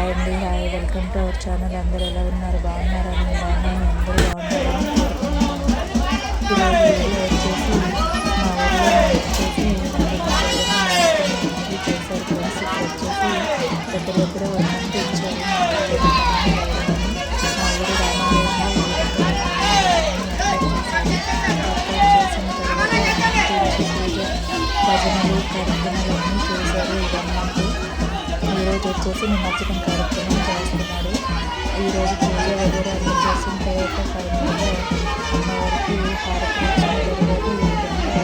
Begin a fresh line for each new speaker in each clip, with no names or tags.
Hi అండి hi welcome to our channel అందరూ ఎలా ఉన్నారు బాగున్నారా నేను బాగున్నాను అందరూ బాగున్నారని కోరుకుంటున్నాను ఈరోజు వీడియో వచ్చేసి మా ఊళ్ళో వచ్చేసి నలుగురు చేశారు ఫ్రెండ్స్ ఇక్కడ వచ్చేసి దగ్గర దగ్గర వన్ మంత్ ఇచ్చారు మా ఊరు రామాలయంలో చేసిన తర్వాత పూజ భజనలు కార్యక్రమాలు ఈరోజు వచ్చేసి నిమజ్జనం కార్యక్రమం చేస్తున్నాడు ఈరోజు పూజ వగేరే అన్ని చేసిన తర్వాత ఫైనల్గా అమ్మవారికి హారతి ఇచ్చిన తర్వాత ఈ విధంగా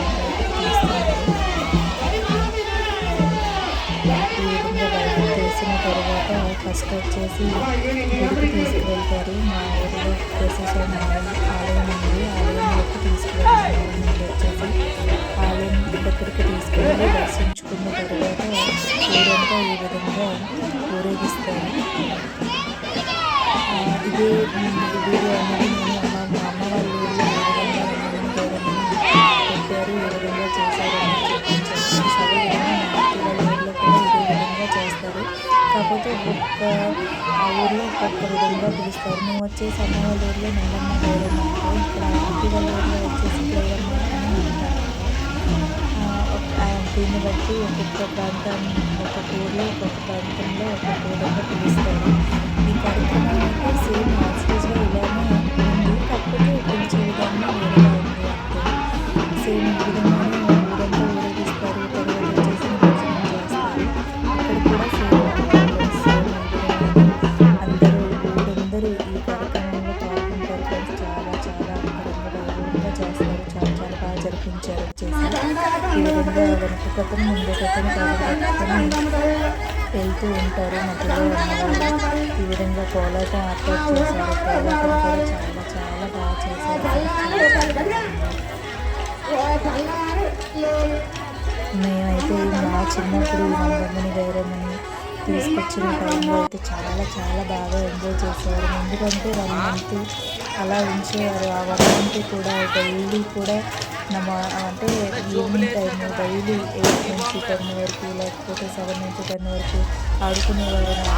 ఈ విధంగా బయటకు తీసిన తర్వాత ఫస్ట్ వచ్చేసి గుడికి తీసుకువెళ్తారు మా ఊరిలో ప్రసేషన్ ఆలయం ఉంది ఆలయంలోకి తీసుకువెళ్తారు ముందు వచ్చేసి ఆలయం దగ్గరికి తీసుకెళ్ళి దర్శనం ఊరంతా ఈ విధంగా ఊరేగిస్తారు. ఇదే వీడియో అనేది నేను మా అమ్మ వాళ్ళ ఊళ్ళో ఏ విధంగా పెట్టారు ఏ విధంగా చేశారు అని చూపించాను మా ఊళ్ళో కూడా ఇదే విధంగా చేస్తారు. కాకపోతే ఒక్కొక్క ఆ ఊర్లో ఒక్కొక్క విధంగా పిలుస్తారు. మేము వచ్చేసి అమ్మ వాళ్ళ ఊర్లో నల్లమ్మ గౌరమ్మ ఇక్కడ అత్తి వాళ్ళ ఊర్లో వచ్చేసి గౌరమ్మ అని అంటారు దీన్ని బట్టి ఒక్కొక్క ప్రాంతం ఒక్కొక్క ఊర్లో ఒక్కొక్క ప్రాంతంలో ఒక్కొక్క విధంగా పిలుస్తారు. ఈ కార్యక్రమాలు సేమ్ యాక్సిడెంట్గా జరిపించారు. ఈ విధంగా వెనక ముందు వెళ్తూ ఉంటారు మధ్యలో ఈ విధంగా కోలాటం ఏర్పాటు చేశారు. కోలాటం కూడా చాలా చాలా బాగా చేశారు మేమైతే మా చిన్నప్పుడు మమ్మల్ని వేరేమని తీసుకొచ్చిన టైంలో అయితే చాలా చాలా బాగా ఎంజాయ్ చేసేవారు. ఎందుకంటే వన్ మంత్ అలా ఉంచేవారు. ఆ వన్ మంత్ కూడా డైలీ కూడా నమ్మ అంటే ఈవినింగ్ టైం డైలీ ఎయిట్ నుంచి టెన్ వరకు లేకపోతే సెవెన్ నుంచి టెన్ వరకు ఆడుకునేవారు నా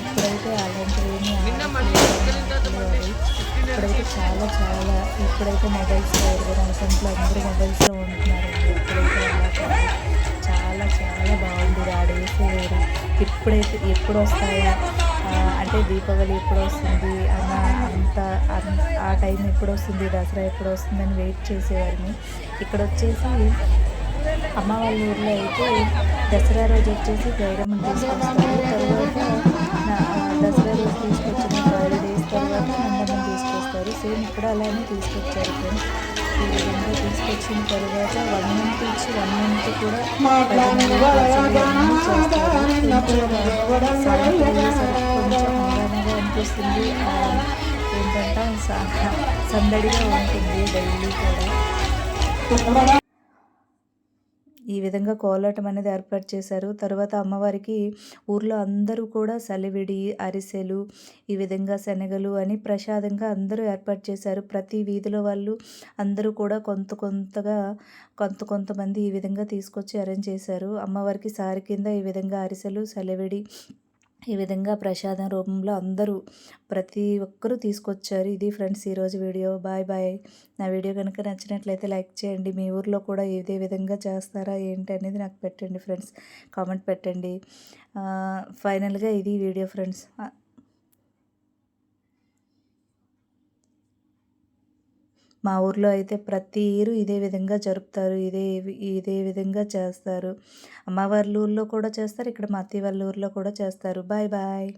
ఇప్పుడైతే అలాంటివి ఏమీ ఇప్పుడైతే చాలా చాలా ఇప్పుడైతే మొబైల్స్ ఇరవై నాలుగు అందరూ మొబైల్స్లో ఉంటున్నారండి ఇప్పుడైతే చాలా చాలా బాగుంది. ఆ డేస్ ఇప్పుడైతే ఎప్పుడు వస్తాయా అంటే దీపావళి ఎప్పుడు వస్తుంది టైం ఎప్పుడు వస్తుంది దసరా ఎప్పుడు వస్తుంది అని వెయిట్ చేసేవారిని ఇక్కడ వచ్చేసి అమ్మ వాళ్ళ ఊర్లో అయితే దసరా రోజు వచ్చేసి గౌరమ్మని తీసుకొస్తారు తర్వాత దసరా రోజు తీసుకొచ్చిన ఫైవ్ డేస్ తర్వాత నందమ్మని తీసుకొస్తారు. సేమ్ ఇక్కడ అలానే తీసుకొచ్చారు ఫ్రెండ్స్. ఈ విధంగా తీసుకొచ్చిన తర్వాత వన్ మంత్ ఇచ్చి వన్ మంత్ కూడా కొంచెం హంగామాగా అనిపిస్తుంది. ఏంటంటే సందడిగా ఉంటుంది డైలీ కూడా. ఈ విధంగా కోలాటం అనేది ఏర్పాటు చేశారు. తర్వాత అమ్మవారికి ఊర్లో అందరూ కూడా సలివిడి అరిసెలు ఈ విధంగా శనగలు అని ప్రసాదంగా అందరూ ఏర్పాటు చేశారు. ప్రతి వీధిలో వాళ్ళు అందరూ కూడా కొంత కొంతగా కొంత కొంతమంది ఈ విధంగా తీసుకొచ్చి అరేంజ్ చేశారు. అమ్మవారికి సారి కింద ఈ విధంగా అరిసెలు సలివిడి ఈ విధంగా ప్రసాదం రూపంలో అందరూ ప్రతి ఒక్కరూ తీసుకొచ్చారు. ఇది ఫ్రెండ్స్ ఈరోజు వీడియో. Bye bye. నా వీడియో కనుక నచ్చినట్లయితే లైక్ చేయండి. మీ ఊర్లో కూడా ఇదే విధంగా చేస్తారా ఏంటి అనేది నాకు పెట్టండి ఫ్రెండ్స్. కామెంట్ పెట్టండి. ఫైనల్గా ఇది వీడియో ఫ్రెండ్స్. మా ఊర్లో అయితే ప్రతి ఇయరు ఇదే విధంగా జరుపుతారు. ఇదే ఇదే విధంగా చేస్తారు. అమ్మ వాళ్ళ ఊర్లో కూడా చేస్తారు. ఇక్కడ మా అత్తయ్య వాళ్ళ ఊర్లో కూడా చేస్తారు. Bye bye.